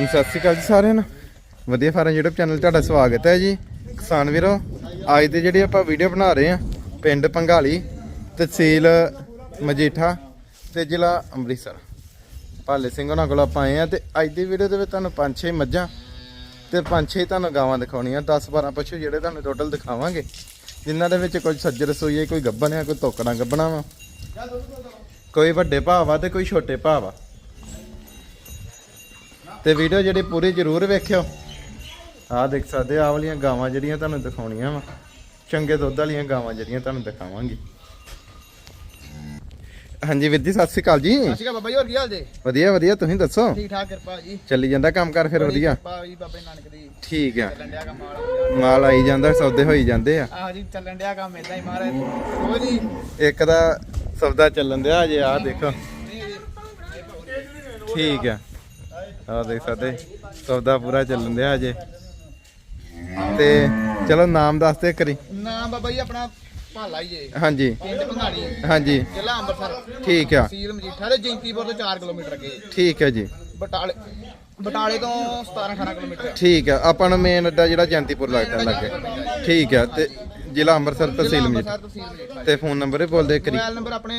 ਜੀ ਸਤਿ ਸ਼੍ਰੀ ਅਕਾਲ ਜੀ ਸਾਰਿਆਂ ਨੂੰ। ਵਧੀਆ ਫਾਰਮ YouTube ਚੈਨਲ 'ਤੇ ਤੁਹਾਡਾ ਸਵਾਗਤ ਹੈ ਜੀ। ਕਿਸਾਨ ਵੀਰੋ, ਅੱਜ ਦੇ ਜਿਹੜੀ ਆਪਾਂ ਵੀਡੀਓ ਬਣਾ ਰਹੇ ਆ ਪਿੰਡ ਪੰਘਾਲੀ ਤਹਿਸੀਲ ਮਜੀਠਾ ਤੇ ਜ਼ਿਲ੍ਹਾ ਅੰਮ੍ਰਿਤਸਰ। ਭਾਲੇ ਸਿੰਘ ਉਹਨਾਂ ਕੋਲ ਆਪਾਂ ਆਏ ਆ ਤੇ ਅੱਜ ਦੀ ਵੀਡੀਓ ਦੇ ਵਿੱਚ ਤੁਹਾਨੂੰ ਪੰਜ ਛੇ ਮੱਝਾਂ ਤੇ ਪੰਜ ਛੇ ਤੁਹਾਨੂੰ ਗਾਵਾਂ ਦਿਖਾਉਣੀਆਂ 10 12 ਪਸ਼ੂ ਜਿਹੜੇ ਤੁਹਾਨੂੰ ਟੋਟਲ ਦਿਖਾਵਾਂਗੇ, ਜਿਨ੍ਹਾਂ ਦੇ ਵਿੱਚ ਕੁਝ ਸੱਜਰ ਰਸੋਈਏ ਕੋਈ ਗੱਬਣ ਆ ਕੋਈ ਤੋਕੜਾਂ ਗੱਬਣਾ ਵਾ। ਕੋਈ ਵੱਡੇ ਭਾਵ ਆ ਤੇ ਕੋਈ ਛੋਟੇ ਭਾਵ ਆ ਤੇ ਵੀਡੀਓ ਜਿਹੜੀ ਪੂਰੀ ਜ਼ਰੂਰ ਵੇਖਿਓ। ਆਹ ਦੇਖ ਸਕਦੇ ਆ ਵਾਲੀਆਂ ਗਾਵਾਂ ਜਿਹੜੀਆਂ ਤੁਹਾਨੂੰ ਦਿਖਾਉਣੀਆਂ ਵਾ। ਚੰਗੇ ਦੁੱਧ ਵਾਲੀਆਂ ਗਾਵਾਂ ਜਿਹੜੀਆਂ ਤੁਹਾਨੂੰ ਦਿਖਾਵਾਂਗੇ। ਹਾਂਜੀ ਵੀਰ ਜੀ ਸਤਿ ਸ਼੍ਰੀ ਅਕਾਲ ਜੀ। ਸਤਿ ਸ਼੍ਰੀ ਅਕਾਲ ਬਾਬਾ ਜੀ ਹੋਰ ਕੀ ਹਾਲ ਜੀ? ਵਧੀਆ ਵਧੀਆ ਤੁਸੀਂ ਦੱਸੋ? ਠੀਕ ਠਾਕ ਕਿਰਪਾ ਜੀ। ਚੱਲੀ ਜਾਂਦਾ ਕੰਮ ਕਰ ਫਿਰ ਵਧੀਆ? ਕਿਰਪਾ ਜੀ ਬਾਬੇ ਨਾਨਕ ਦੀ। ਠੀਕ ਆ। ਡਿਆ ਮਾਲ ਆਈ ਜਾਂਦਾ ਸੌਦੇ ਹੋਈ ਜਾਂਦੇ ਆ। ਆਹ ਜੀ ਚੱਲਣ ਡਿਆ ਕੰਮ ਇਦਾਂ ਹੀ ਮਹਾਰਾਜ ਉਹ ਜੀ? ਇੱਕ ਦਾ ਸੌਦਾ ਚੱਲਣ ਦਿਆ ਜੇ ਆਹ ਦੇਖੋ। ਠੀਕ ਆ। ਆਹ ਦੇਖ ਸਕਦੇ ਸੌਦਾ ਪੂਰਾ ਚੱਲਣ ਦਿਆ ਜੇ ਤੇ ਚਲੋ ਨਾਮ ਦੱਸ ਦੇ ਕਰੀ ਨਾਮ ਬਾਬਾ ਜੀ ਆਪਣਾ ਭਾਲਾ ਹੀ ਹੈ ਹਾਂਜੀ। ਪਿੰਡ ਭੰਗਾਲੀ ਹਾਂਜੀ। ਜ਼ਿਲ੍ਹਾ ਅੰਮ੍ਰਿਤਸਰ। ਠੀਕ ਆ। ਤਹਿਸੀਲ ਮਜੀਠਾ ਤੇ ਜੈਂਤੀਪੁਰ ਤੋਂ 4 ਕਿਲੋਮੀਟਰ ਅੱਗੇ। ਠੀਕ ਹੈ ਜੀ। ਬਟਾਲੇ ਬਟਾਲੇ ਤੋਂ 17 18 ਕਿਲੋਮੀਟਰ ਠੀਕ ਆ। ਆਪਾਂ ਨੂੰ ਮੇਨ ਅੱਡਾ ਜਿਹੜਾ ਜੰਤੀਪੁਰ ਲੱਗਦਾ ਲੱਗੇ। ਠੀਕ ਆ। ਤੇ ਜ਼ਿਲ੍ਹਾ ਅੰਮ੍ਰਿਤਸਰ ਤਹਿਸੀਲ ਮਜੀਠਾ ਤੇ ਫੋਨ ਨੰਬਰ ਹੀ ਬੋਲਦੇ ਕਰੀ ਮੋਬਾਈਲ ਨੰਬਰ ਆਪਣੇ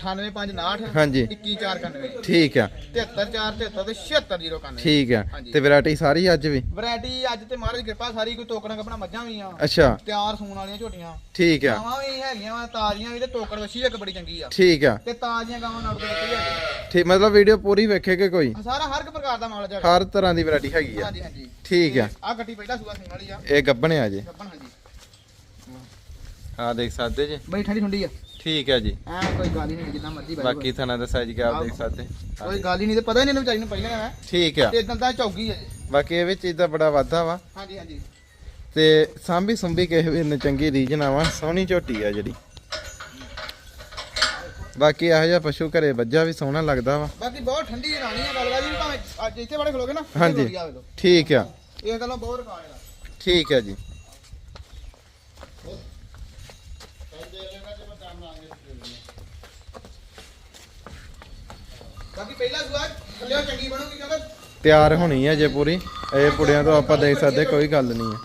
98559 ਹਾਂਜੀ। 21491 ਠੀਕ ਆ। 73473 ਤੇ 76091 ਠੀਕ ਆ। ਹਾਂਜੀ। ਤੇ ਵੈਰਾਈਟੀ ਸਾਰੀ ਅੱਜ ਵੀ? ਵੈਰਾਈਟੀ ਅੱਜ ਤੇ ਮਹਾਰਾਜ ਦੀ ਕਿਰਪਾ ਸਾਰੀ ਕੋਈ ਟੋਕਣਾ ਕਪਣਾ ਮੱਝਾਂ ਵੀ ਆ। ਅੱਛਾ। ਤਿਆਰ ਸੂਣ ਵਾਲੀਆਂ ਝੋਟੀਆਂ। ਠੀਕ ਆ। ਗਾਵਾਂ ਵੀ ਹੈਗੀਆਂ ਵਾ ਤਾਜ਼ੀਆਂ ਵੀ ਤੇ ਟੋਕੜ ਵੱਛੀ ਇੱਕ ਬੜੀ ਚੰਗੀ ਆ। ਠੀਕ ਆ। ਤੇ ਤਾਜ਼ੀਆਂ ਗਾਵਾਂ ਨਾਲ ਵਿੱਚ ਵੀ ਹੈਗੀਆਂ। ਠੀਕ ਮਤਲਬ ਵੀਡੀਓ ਪੂਰੀ ਵੇਖੇਗੇ ਕੋਈ? ਸਾਰਾ ਹਰ ਇੱਕ ਪ੍ਰਕਾਰ ਦਾ ਮਾਲ ਜਗਾ ਹਰ ਤਰ੍ਹਾਂ ਦੀ ਵੈਰਾਈਟੀ ਹੈਗੀ ਆ। ਹਾਂਜੀ ਹਾਂਜੀ। ਠੀਕ ਆ। ਆ ਗੱਡੀ ਪਹਿਲਾ ਸੂਆ ਸਿੰਘ ਵਾਲੀ ਆ। ਇਹ ਗੱਬਣੇ ਆ ਜੀ। ਗੱਪਣ ਹਾਂਜੀ। ਆ ਦੇਖ ਸਕਦੇ ਜੀ? ਬਈ ਠੰਡੀ ਠੰਡੀ ਆ। ਠੀਕ ਆ ਜੀ। ਐ ਕੋਈ ਗੱਲ ਹੀ ਨਹੀਂ ਜਿੱਦਾਂ ਮਰਜ਼ੀ ਬੈਠੋ ਬਾਕੀ ਥਾਣਾ ਦਾ ਸਾਈਜ਼ ਕਿ ਆਪ ਦੇਖ ਸਕਦੇ। ਕੋਈ ਗੱਲ ਹੀ ਨਹੀਂ ਤੇ ਪਤਾ ਹੀ ਨਹੀਂ ਇਹਨੂੰ ਵਿਚਾਰੀ ਨੂੰ ਪਹਿਲਾਂ ਹੈ ਠੀਕ ਆ। ਤੇ ਇਦਾਂ ਤਾਂ ਚੌਗੀ ਆ ਜੀ। ਬਾਕੀ ਇਹ ਵਿੱਚ ਇਹਦਾ ਬੜਾ ਵਾਧਾ ਵਾ। ਹਾਂਜੀ ਹਾਂਜੀ। ਤੇ ਸਾਂਭੀ ਸੁੰਭੀ ਕਿਸੇ ਵੀ ਨੇ ਚੰਗੀ ਰੀਜਨ ਆਵਾ ਸੋਹਣੀ ਝੋਟੀ ਆ ਜਿਹੜੀ। ਬਾਕੀ ਇਹੋ ਜਿਹਾ ਪਸ਼ੂ ਘਰੇ ਵੱਜਾ ਵੀ ਸੋਹਣਾ ਲੱਗਦਾ ਵਾ। ਬਾਕੀ ਬਹੁਤ ਠੰਡੀ ਰਾਣੀ ਆ ਗੱਲ ਜੀ ਭਾਵੇਂ ਅੱਜ ਇੱਥੇ ਬੜੇ ਖਲੋਗੇ ਨਾ ਹਾਂਜੀ। ਠੀਕ ਆ। ਇਹ ਗੱਲੋਂ ਬਹੁਤ ਰਿਕਾਰਡ ਆ। ਠੀਕ ਆ ਜੀ। ਬਾਕੀ ਪਹਿਲਾ ਸੂਆ ਥੱਲੇ ਚੰਗੀ ਬਣੂਗੀ ਕਿਉਂਕਿ ਤਿਆਰ ਹੋਣੀ ਆ ਜੇ ਪੂਰੀ। ਇਹ ਪੁੜਿਆਂ ਤੋਂ ਆਪਾਂ ਦੇਖ ਸਕਦੇ ਕੋਈ ਗੱਲ ਨਹੀਂ ਆ।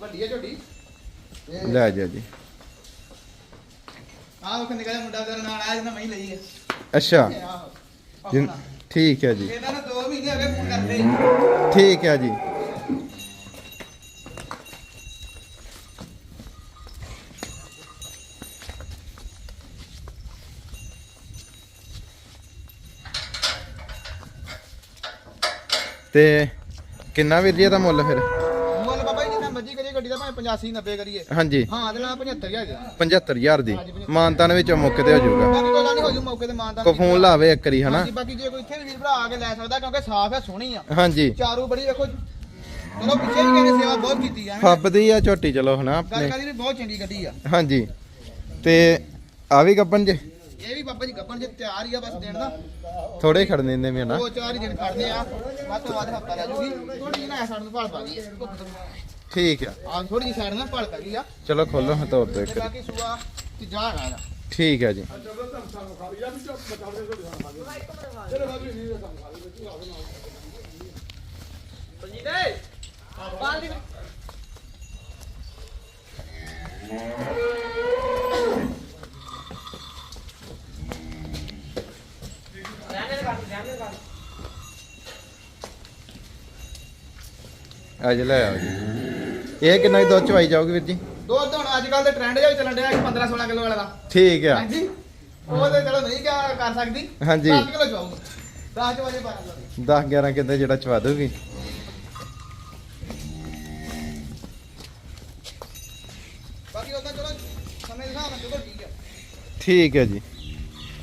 ਵੱਡੀ ਹੈ ਝੋਟੀ ਲੈ ਜਾ ਜੀ। ਆਹ ਉਹ ਨਿਕਲਿਆ ਮੁੰਡਾ ਤੇਰੇ ਨਾਲ ਆਇਆ ਜਿਹਨਾਂ ਮੈਂ ਹੀ ਲਈ ਹੈ ਅੱਛਾ। ਆਹੋ ਜਿਨ- ਠੀਕ ਹੈ ਜੀ। ਇਹਨਾਂ ਨੂੰ 2 ਮਹੀਨੇ ਹੋ ਗਏ ਫੋਨ ਕਰਦੇ। ਠੀਕ ਹੈ ਜੀ। ਤੇ ਕਿੰਨਾ ਵੀਰ ਜੀ ਇਹਦਾ ਮੁੱਲ ਫਿਰ? ਮੁੱਲ ਬਾਬਾ ਜੀ ਜਿੰਨਾ ਮਰਜ਼ੀ ਕਰੀਏ ਗੱਡੀ ਦਾ ਭਾਵੇਂ 85 90 ਕਰੀਏ। ਹਾਂਜੀ। ਹਾਂ ਤੇ ਨਾਲ 75000 ਦੇ। 75000 ਦੀ ਮਾਨਤਾਨ ਵਿੱਚੋਂ ਮੌਕੇ ਤੇ ਹੋ ਜਾਊਗਾ। ਬਾਕੀ ਕੋਈ ਗੱਲ ਨਹੀਂ ਹੋ ਜੂ ਮੌਕੇ ਤੇ ਮਾਨਦਾ ਕੋ ਫੋਨ ਲਾਵੇ ਇੱਕ ਵਾਰੀ ਹਨਾ? ਬਾਕੀ ਜੇ ਕੋਈ ਇੱਥੇ ਵੀ ਵੀਰ ਭਰਾ ਆ ਕੇ ਲੈ ਸਕਦਾ ਕਿਉਂਕਿ ਸਾਫ਼ ਹੈ ਸੋਹਣੀ ਆ। ਹਾਂਜੀ। ਚਾਰੂ ਬੜੀ ਵੇਖੋ ਚਲੋ ਪਿੱਛੇ ਵੀ ਕਹਿੰਦੇ ਸੇਵਾ ਬਹੁਤ ਕੀਤੀ ਆ ਫੱਬਦੀ ਆ ਝੋਟੀ ਚਲੋ ਹਨਾ ਗੱਲ ਆਪਣੇ ਕਰੀ ਬਹੁਤ ਚੰਗੀ ਗੱਡੀ ਆ। ਹਾਂਜੀ। ਤੇ ਆ ਵੀ ਗੱਬਨ ਜੇ? ਇਹ ਵੀ ਬਾਬਾ ਜੀ ਗੱਪਣ ਜੇ ਤਿਆਰ ਹੀ ਆ ਬਸ ਦੇਣ ਦਾ। ਥੋੜੇ ਖੜ ਦਿੰਦੇ ਵੀ ਹਨਾ ਦੋ ਚਾਰ ਹੀ ਦਿਨ ਖੜਦੇ ਆ ਵੱਧ ਤੋਂ ਵੱਧ ਹਫਤਾ ਲੈ ਜੂਗੀ। ਥੋੜੀ ਜਿਹੀ ਨਾ ਸਾਈਡ ਨੂੰ ਭਾਲ ਪਾ ਗਈ ਠੀਕ ਆ। ਆ ਥੋੜੀ ਜਿਹੀ ਸਾਈਡ ਨਾਲ ਭਾਲ ਪਾ ਗਈ ਆ। ਚਲੋ ਖੋਲੋ ਹਤੌਰ ਤੋਂ ਇੱਕ। ਤੇ ਬਾਕੀ ਸੂਆ ਤੀਜਾ ਹੈਗਾ ਇਹਦਾ। ਠੀਕ ਹੈ ਜੀ। ਅੱਜ ਲੈ ਆਓ ਜੀ। ਇਹ ਕਿੰਨਾ ਕੁ ਦੁੱਧ ਚਵਾਈ ਜਾਊਗੀ ਵੀਰ ਜੀ? ਦੁੱਧ ਹੁਣ ਅੱਜ ਕੱਲ ਦੇ ਟ੍ਰੈਂਡ ਜਿਹਾ ਵੀ ਚੱਲਣ ਡਿਆ 15 16 ਕਿਲੋ ਵਾਲਾ ਦਾ। ਠੀਕ ਆ। ਹਾਂਜੀ। ਉਹ ਤੇ ਚਲੋ ਨਹੀਂ ਕਿਆ ਕਰ ਸਕਦੀ। ਹਾਂਜੀ। 10 ਕਿਲੋ ਚਵਾਉਂਗੀ 10 ਵਜੇ 12 ਵਜੇ 10 11 ਕਿਤੇ ਜਿਹੜਾ ਚਵਾ ਦੂਗੀ ਬਾਕੀ ਉਹਦਾ ਚਲੋ ਸਮੇਂ ਦੇ ਹਿਸਾਬ ਨਾਲ ਚਲੋ ਠੀਕ ਹੈ ਠੀਕ ਹੈ ਜੀ।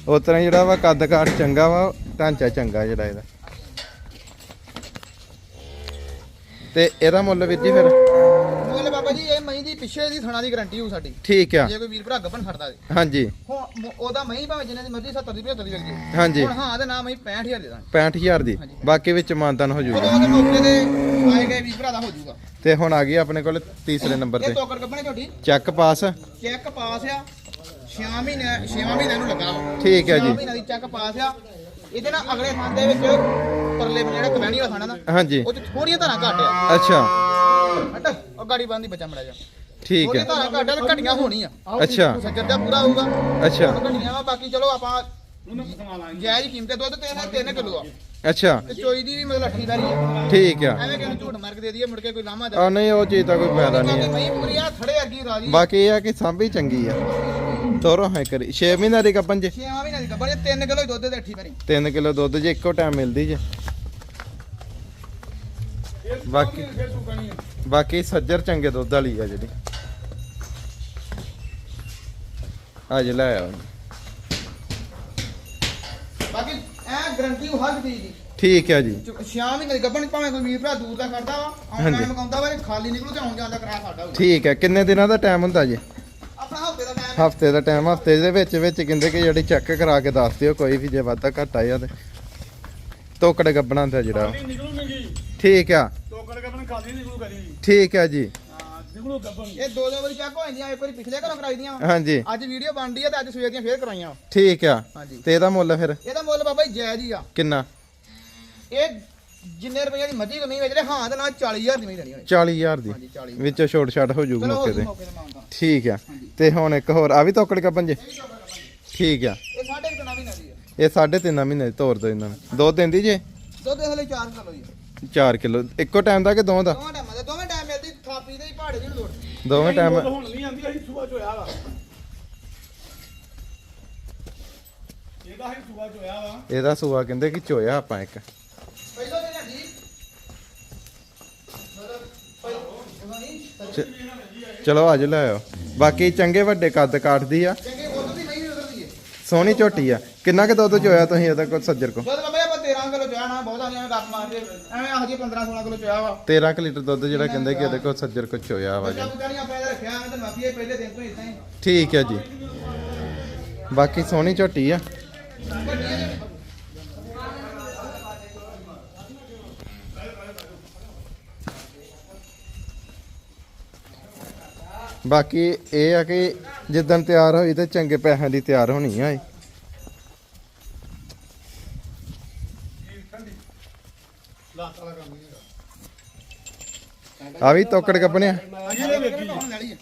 ਉਸ ਤਰ੍ਹਾਂ ਜਿਹੜਾ ਵਾ ਕੱਦ ਕਾਠ ਚੰਗਾ ਵਾ ਢਾਂਚਾ ਚੰਗਾ ਜਿਹੜਾ ਇਹਦਾ। ਤੇ ਇਹਦਾ ਮੁੱਲ ਵੀਰ ਜੀ ਫਿਰ? ਮੁੱਲ ਬਾਬਾ ਜੀ ਇਹ ਮਹੀਂ ਦੀ ਪਿੱਛੇ ਦੀ ਥਣਾ ਦੀ ਗਾਰੰਟੀ ਹੋਊ ਸਾਡੀ। ਠੀਕ ਆ। ਜੇ ਕੋਈ ਵੀਰ ਭਰਾ ਗੱਪਨ ਖੜਦਾ ਦੇ ਹਾਂਜੀ। ਹੁਣ ਮ- ਉਹਦਾ ਮਹੀਂ ਭਾਵੇਂ ਜਿੰਨੇ ਦੀ ਮਰਜ਼ੀ 70 ਦੀ 75 ਦੀ ਲੱਗੀ ਹਾਂਜੀ। ਹੁਣ ਹਾਂ ਤੇ ਨਾ ਮਹੀਂ 65000 ਦੇ ਦਾਂਗੇ। 65000 ਦੀ। ਬਾਕੀ ਵਿੱਚ ਮਾਨਤਨ ਹੋ ਜਾਊਗਾ ਉਹਦੇ ਮੌਕੇ ਤੇ ਆਏ ਗਏ ਵੀਰ ਭਰਾ ਦਾ ਹੋ ਜਾਊਗਾ ਤੇ ਹੁਣ ਆ ਗਈ ਆਪਣੇ ਕੋਲ ਤੀਸਰੇ ਨੰਬਰ ਇਹ ਤੇ ਟੋਕਰ ਗੱਪਣੇ ਝੋਟੀ ਚੱਕ ਪਾਸ। ਚੈੱਕ ਪਾਸ ਆ। 6 ਮਹੀਨੇ 6 ਮਹੀਨਿਆਂ ਨੂੰ ਲੱਗਾ ਵਾ। ਠੀਕ ਹੈ ਜੀ। ਛੇਵਾਂ ਮਹੀਨਾ ਦੀ ਚੈੱਕ ਪਾਸ ਆ। ਇਹਦੇ ਨਾਲ ਅਗਲੇ ਥਾਂ ਦੇ ਵਿੱਚ ਪਰਲੇ ਜਿਹੜਾ ਕਵੈਣੀ ਵਾਲਾ ਥਾਣਾ ਨਾ ਹਾਂਜੀ। ਉਹ ਚ ਥੋੜੀਆਂ ਧਾਰਾਂ ਘੱਟ ਆ। ਅੱਛਾ। ਹਟ ਉਹ ਗਾੜੀ ਬੰਦੀ ਬੱਚਾ ਮੜਾ ਜਾ ਠੀਕ ਹੈ ਧਾਰਾਂ ਘੱਟ ਆ ਤੇ ਘਟੀਆਂ ਹੋਣੀਆਂ। ਅੱਛਾ। ਸੱਜਰ ਦਾ ਪੂਰਾ ਹੋਊਗਾ। ਅੱਛਾ। ਘਟੀਆਂ ਵਾ ਬਾਕੀ ਚਲੋ ਆਪਾਂ ਜਾਇਜ਼ ਕੀਮਤੇ ਦੁੱਧ ਤੇ 3 ਕਿਲੋ ਆ। ਅੱਛਾ। ਤੇ ਚੋਈ ਦੀ ਵੀ ਮਤਲਬ ਅੱਠੀ ਵਾਰੀ ਆ। ਠੀਕ ਆ। ਐਵੇਂ ਕਿਹਨੂੰ ਝੂਠ ਮਾਰ ਕੇ ਦੇ ਦਈਏ ਮੁੜ ਕੇ ਕੋਈ ਲਾਮਾ ਦੇ ਆ ਨਹੀਂ ਉਹ ਚੀਜ਼ ਦਾ ਕੋਈ ਫਾਇਦਾ ਨਹੀਂ ਹੈ ਬਾਕੀ ਇਹ ਆ ਕਿ ਸਾਂਭੀ ਚੰਗੀ ਆ। ਤੋਰੋ ਹੈ ਕਰੀ। 6 ਮਹੀਨਿਆਂ ਦੀ ਕੱਪਨ ਜੇ। ਛੇਵਾਂ ਵੀ ਨਹੀਂ ਗੱਬਰ 3 ਕਿਲੋ ਹੀ ਦੁੱਧ ਦੇ 3 ਕਿਲੋ ਦੁੱਧ ਜੇ ਇੱਕੋ ਟਾਈਮ ਮਿਲਦੀ ਜੇ। ਬਾਕੀ ਬਾਕੀ ਸੱਜਰ ਚੰਗੇ ਦੁੱਧ ਵਾਲੀ ਆ ਜਿਹੜੀ। ਅੱਜ ਲੈ ਆਓ। ਬਾਕੀ ਐ ਗਰੰਟੀ ਉਹ ਹਰ ਚੀਜ਼ ਦੀ। ਠੀਕ ਹੈ ਜੀ। ਸ਼ਾਮ ਵੀ ਨਹੀਂ ਗੱਬਰ ਭਾਵੇਂ ਕੋਈ ਵੀਰ ਭਰਾ ਦੂਰ ਦਾ ਕਰਦਾ ਵਾ ਆਉਣ। ਟਾਈਮ ਮਕਾਉਂਦਾ ਵਾ ਖਾਲੀ ਨਿਕਲੂ ਤੇ ਆਉਣ ਜਾਣ ਦਾ ਕਿਰਾਇਆ ਸਾਡਾ ਠੀਕ ਹੈ ਕਿੰਨੇ ਦਿਨਾਂ ਦਾ ਟਾਈਮ ਹੁੰਦਾ ਜੀ? ਹਫ਼ਤੇ ਦਾ ਟਾਈਮ ਹਫ਼ਤੇ ਦਾ ਵਿੱਚ ਵਿੱਚ ਕਹਿੰਦੇ ਕਿ ਜਿਹੜੀ ਚੈੱਕ ਕਰਾ ਕੇ ਦੱਸ ਦਿਓ ਕੋਈ ਵੀ ਜੇ ਵਾਧਾ ਘੱਟ ਆਇਆ ਤੇ ਤੋਕੜ ਗੱਬਣਾ ਦਾ ਜਿਹੜਾ। ਠੀਕ ਆ। ਕੇ ਆਪਣੇ ਖਾਲੀ ਨਿਕਲੂ ਕਰੀ ਠੀਕ ਆ ਜੀ। ਨਿਕਲੂ ਇਹ ਦੋ ਦੋ ਵਾਰੀ ਚੈੱਕ ਹੋ ਜਾਂਦੀਆਂ ਇੱਕ ਵਾਰੀ ਪਿਛਲੇ ਘਰੋਂ ਕਰਾਈ ਦੀਆਂ। ਹਾਂਜੀ। ਅੱਜ ਵੀਡੀਓ ਬਣ ਰਹੀ ਹੈ ਤੇ ਅੱਜ ਸਵੇਰ ਦੀਆਂ ਫੇਰ ਕਰਾਈਆਂ। ਠੀਕ ਆ। ਹਾਂਜੀ। ਤੇ ਇਹਦਾ ਮੁੱਲ ਫਿਰ? ਇਹਦਾ ਮੁੱਲ ਬਾਬਾ ਜੀ ਜਾਇਜ਼ ਹੀ ਆ। ਕਿੰਨਾ? ਇਹ ਜਿੰਨੇ ਰੁਪਏ ਦੀ ਮੱਝੀ ਕਮੀ ਵੇਚ ਰਹੇ ਹਾਂ ਤੇ ਨਾਲ 40000 ਦੀ ਮੱਝ ਦੇਣੀ ਹੋਣੀ। 40000 ਦੀ। ਹਾਂਜੀ 40 ਵਿੱਚੋਂ ਛੋਟ ਛਾਟ ਹੋ ਹੋ ਮੌਕੇ ਤੇ ਮਾਨਤਾ ਠੀਕ ਆ। ਤੇ ਹੁਣ ਇੱਕ ਹੋਰ ਆ ਵੀ ਤੋਕੜ ਕੱਪਨ ਜੇ ਠੀਕ ਆ। ਇਹ ਆ। ਸਾਢੇ ਤਿੰਨ ਮਹੀਨੇ ਦੀ ਤੋਰ ਦੋ ਇਹਨਾਂ ਨੂੰ। ਦੋ ਦਿੰਦੀ ਜੇ? ਦੁੱਧ ਹਲੇ 4 ਕਿਲੋ ਜੀ 4 ਕਿਲੋ। ਇੱਕੋ ਟਾਈਮ ਦਾ ਕਿ ਦੋ ਦਾ? ਦੋਵਾਂ ਟਾਈਮਾਂ ਦੇ। ਦੋਵੇਂ ਟਾਈਮ ਮਿਲਦੀ ਥਾਪੀ ਦੇ ਹੀ ਪਹਾੜੇ ਦੀ ਲੋੜ। ਦੋਵੇਂ ਟਾਈਮ ਹੁਣ ਨਹੀਂ ਆਂਦੀ ਅਸੀਂ ਸੂਆ ਚੋਇਆ ਵਾ। ਇਹਦਾ ਅਸੀਂ ਸੂਆ ਚੋਇਆ ਵਾ। ਇਹਦਾ ਸੂਆ ਕਹਿੰਦੇ ਕਿ ਚੋਇਆ ਆਪਾਂ ਇੱਕ ਪਹਿਲਾਂ ਤੇ ਜੀ ਮਤਲਬ ਪਹਿਲਾਂ ਨਹੀਂ ਚਲੋ ਅੱਜ ਲੈ ਆਓ। ਬਾਕੀ ਚੰਗੇ ਵੱਡੇ ਕੱਦ ਕਾਟਦੀ ਆ। ਚੰਗੇ ਨਹੀਂ ਹੈ ਸੋਹਣੀ ਝੋਟੀ ਆ। ਕਿੰਨਾ ਕੁ ਦੁੱਧ ਚੋਇਆ ਤੁਸੀਂ ਇਹਦਾ ਕੋਲ ਸੱਜਰ ਕੋ ਦੁੱਧ ਬਾਬਾ ਆਪਾਂ 13 ਕਿਲੋ ਨਾ ਬਹੁਤਾ ਐਵੇਂ ਗੱਪ ਮਾਰਦੇ ਐਵੇਂ ਆਹ ਜੀ 15 16 ਕਿਲੋ ਚਾਹ ਵਾ। 13 ਕੁ ਲੀਟਰ ਦੁੱਧ ਜਿਹੜਾ ਕਹਿੰਦੇ ਕਿ ਇਹਦੇ ਕੋਲ ਸੱਜਰ ਕੋ ਚੋਇਆ ਵਾ ਜੀ। ਠੀਕ ਹੈ ਜੀ। ਬਾਕੀ ਸੋਹਣੀ ਝੋਟੀ ਆ। ਬਾਕੀ ਇਹ ਆ ਕਿ ਜਿੱਦਣ ਤਿਆਰ ਹੋਈ ਤੇ ਚੰਗੇ ਪੈਸਿਆਂ ਦੀ ਤਿਆਰ ਹੋਣੀ ਆ ਆ ਵੀ ਤੋਕੜ ਕੱਪਣੇ ਆ